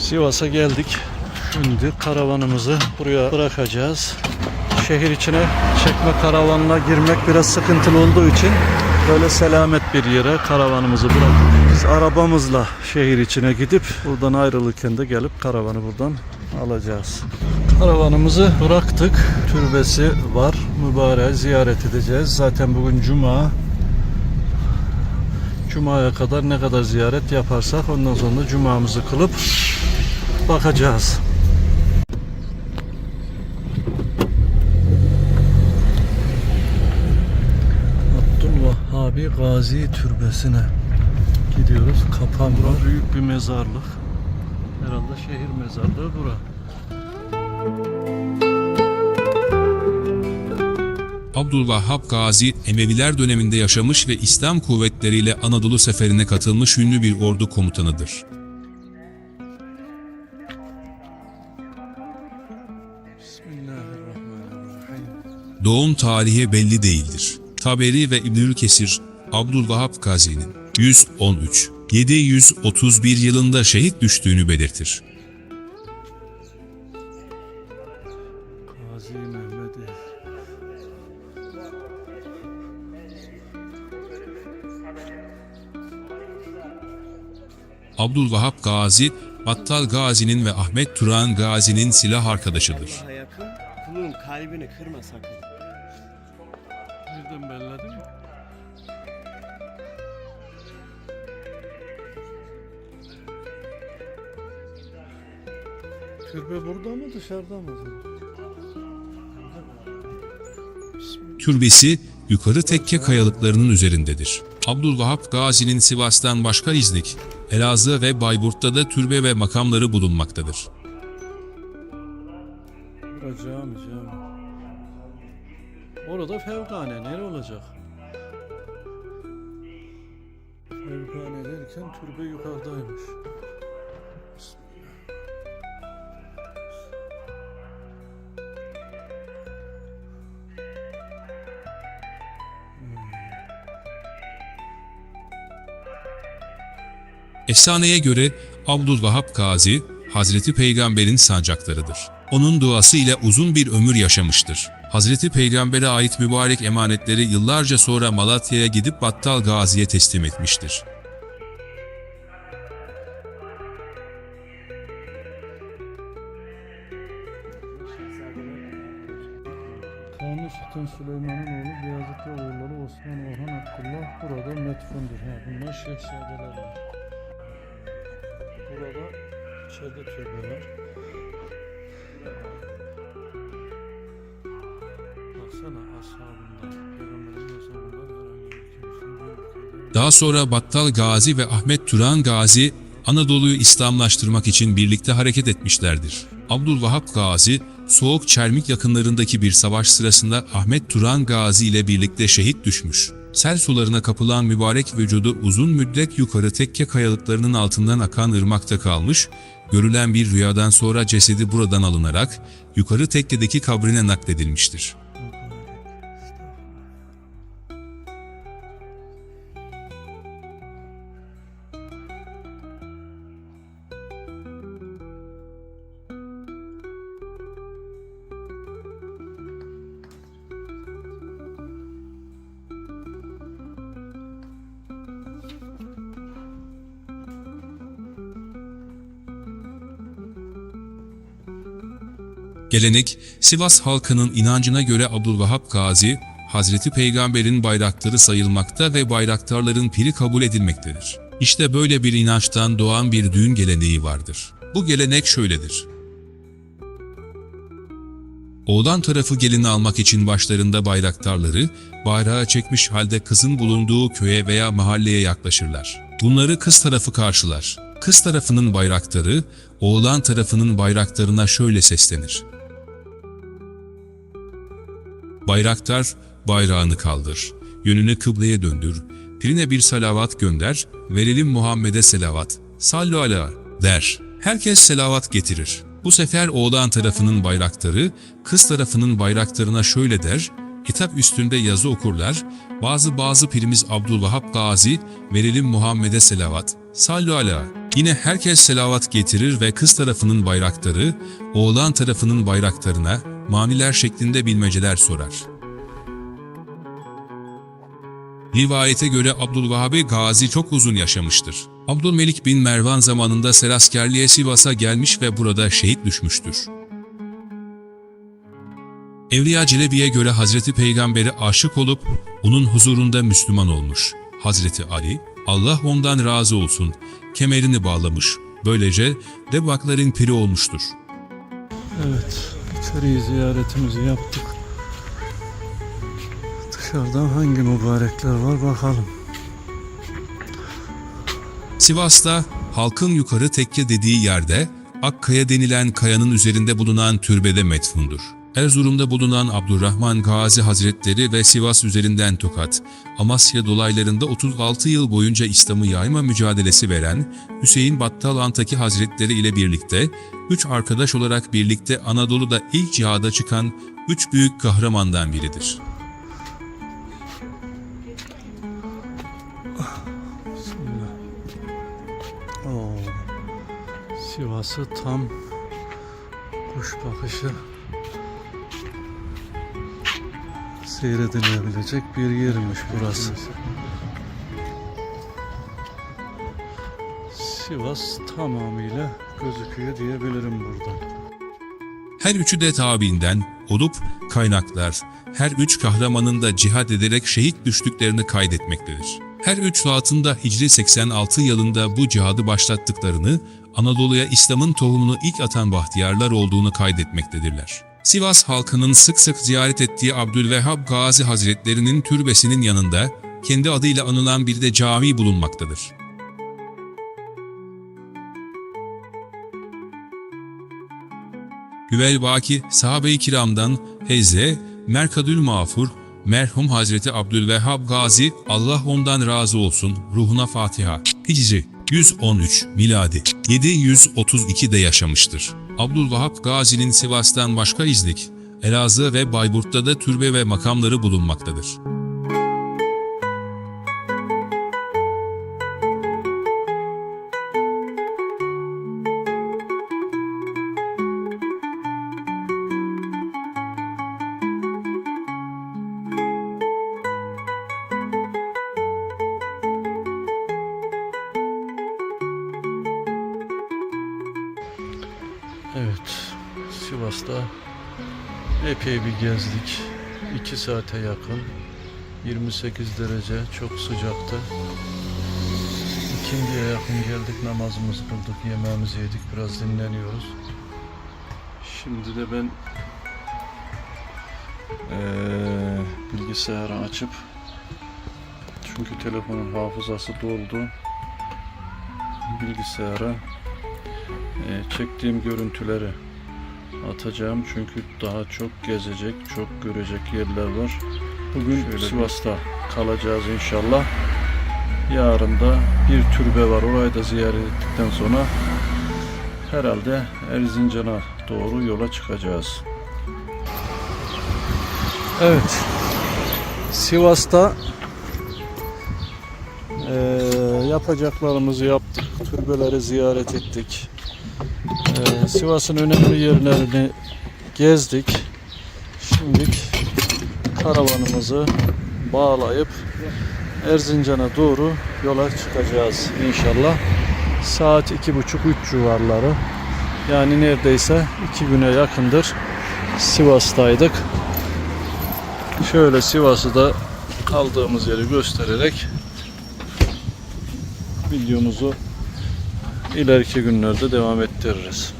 Sivas'a geldik. Şimdi karavanımızı buraya bırakacağız. Şehir içine çekme karavanla girmek biraz sıkıntılı olduğu için böyle selamet bir yere karavanımızı bıraktık. Biz arabamızla şehir içine gidip buradan ayrılırken de gelip karavanı buradan alacağız. Karavanımızı bıraktık. Türbesi var. Mübareği ziyaret edeceğiz. Zaten bugün cuma. Cuma'ya kadar ne kadar ziyaret yaparsak ondan sonra cumamızı kılıp bakacağız. Abdülvahhabi Gazi Türbesi'ne gidiyoruz. Kapan bura büyük bir mezarlık. Herhalde şehir mezarlığı bura. Abdülvahhab Gazi, Emeviler döneminde yaşamış ve İslam kuvvetleriyle Anadolu seferine katılmış ünlü bir ordu komutanıdır. Doğum tarihi belli değildir. Taberi ve İbnül Kesir, Abdülvahhab Gazi'nin 113, 731 yılında şehit düştüğünü belirtir. Gazi Mehmet'i. Abdülvahhab Gazi, Battal Gazi'nin ve Ahmet Turan Gazi'nin silah arkadaşıdır. Allah'a yakın, kulun kalbini kırma sakın. Nereden belledin? Türbe burada mı dışarıda mı? Türbesi yukarı tekke kayalıklarının üzerindedir. Abdülvahhab Gazi'nin Sivas'tan başka İznik, Elazığ ve Bayburt'ta da türbe ve makamları bulunmaktadır. Cami cami. Orada fevkane nere olacak? Fevkane derken türbe yukarıdaymış. Efsaneye göre Abdülvahhab Gazi, Hazreti Peygamber'in sancaklarıdır. Onun duası ile uzun bir ömür yaşamıştır. Hazreti Peygamber'e ait mübarek emanetleri yıllarca sonra Malatya'ya gidip Battal Gazi'ye teslim etmiştir. Kanuni Sultan Süleyman'ın oğlu Beyazıt ve oğulları Osman Orhan Abdullah burada metfundur. Ha, bunlar şehzadeler. Burada içeride türbe Daha sonra Battal Gazi ve Ahmet Turan Gazi, Anadolu'yu İslamlaştırmak için birlikte hareket etmişlerdir. Abdülvahhab Gazi, Soğuk Çermik yakınlarındaki bir savaş sırasında Ahmet Turan Gazi ile birlikte şehit düşmüş. Sel sularına kapılan mübarek vücudu uzun müddet yukarı tekke kayalıklarının altından akan ırmakta kalmış, görülen bir rüyadan sonra cesedi buradan alınarak yukarı tekkedeki kabrine nakledilmiştir. Gelenek, Sivas halkının inancına göre Abdülvahhab Gazi, Hazreti Peygamber'in bayraktarı sayılmakta ve bayraktarların piri kabul edilmektedir. İşte böyle bir inançtan doğan bir düğün geleneği vardır. Bu gelenek şöyledir. Oğlan tarafı gelini almak için başlarında bayraktarları, bayrağı çekmiş halde kızın bulunduğu köye veya mahalleye yaklaşırlar. Bunları kız tarafı karşılar. Kız tarafının bayraktarı, oğlan tarafının bayraktarına şöyle seslenir. Bayraktar, bayrağını kaldır, yönünü kıbleye döndür, pirine bir salavat gönder, verelim Muhammed'e selavat, sallu ala der. Herkes selavat getirir. Bu sefer oğlan tarafının bayraktarı, kız tarafının bayraktarına şöyle der, kitap üstünde yazı okurlar, bazı bazı pirimiz Abdülvahhab Gazi, verelim Muhammed'e selavat, sallu ala. Yine herkes selavat getirir ve kız tarafının bayrakları, oğlan tarafının bayraklarına maniler şeklinde bilmeceler sorar. Rivayete göre Abdülvahabi Gazi çok uzun yaşamıştır. Abdülmelik bin Mervan zamanında seraskerliğe Sivas'a gelmiş ve burada şehit düşmüştür. Evliya Çelebi'ye göre Hazreti Peygamber'e aşık olup onun huzurunda Müslüman olmuş. Hazreti Ali, Allah ondan razı olsun, kemerini bağlamış. Böylece Debakların piri olmuştur. Evet, içeriği ziyaretimizi yaptık. Dışarıdan hangi mübarekler var bakalım. Sivas'ta halkın yukarı tekke dediği yerde Akkaya denilen kayanın üzerinde bulunan türbede metfundur. Erzurum'da bulunan Abdurrahman Gazi Hazretleri ve Sivas üzerinden Tokat, Amasya dolaylarında 36 yıl boyunca İslam'ı yayma mücadelesi veren Hüseyin Battal Antaki Hazretleri ile birlikte, üç arkadaş olarak birlikte Anadolu'da ilk cihada çıkan üç büyük kahramandan biridir. Sivas'ı tam kuş bakışı seyredilebilecek bir yermiş burası. Sivas tamamıyla gözüküyor diyebilirim buradan. Her üçü de tabiinden olup kaynaklar, her üç kahramanın da cihad ederek şehit düştüklerini kaydetmektedir. Her üç zatında Hicri 86 yılında bu cihadı başlattıklarını, Anadolu'ya İslam'ın tohumunu ilk atan bahtiyarlar olduğunu kaydetmektedirler. Sivas halkının sık sık ziyaret ettiği Abdülvehhab Gazi Hazretlerinin türbesinin yanında kendi adıyla anılan bir de cami bulunmaktadır. Hüvel Baki sahabe-i kiramdan Hezze, Merkadül Mağfur, merhum Hazreti Abdülvehhab Gazi, Allah ondan razı olsun, ruhuna Fatiha. Hicri 113, miladi 732'de yaşamıştır. Abdülvahhab Gazi'nin Sivas'tan başka izlik, Elazığ ve Bayburt'ta da türbe ve makamları bulunmaktadır. Sivas'ta epey bir gezdik. 2 saate yakın. 28 derece, çok sıcaktı. İkindiye yakın geldik, namazımızı kıldık, yemeğimizi yedik, biraz dinleniyoruz. Şimdi de ben eee bilgisayarı açıp çünkü telefonun hafızası doldu. Bilgisayara e, çektiğim görüntüleri atacağım çünkü daha çok gezecek, çok görecek yerler var. Bugün Sivas'ta kalacağız inşallah. Yarın da bir türbe var. Orayı da ziyaret ettikten sonra herhalde Erzincan'a doğru yola çıkacağız. Evet. Sivas'ta eee, yapacaklarımızı yaptık. Türbeleri ziyaret ettik. Ee, Sivas'ın önemli yerlerini gezdik. Şimdi karavanımızı bağlayıp Erzincan'a doğru yola çıkacağız inşallah. Saat iki buçuk üç civarları. Yani neredeyse iki güne yakındır Sivas'taydık. Şöyle Sivas'ı da kaldığımız yeri göstererek videomuzu ileriki günlerde devam ettiririz.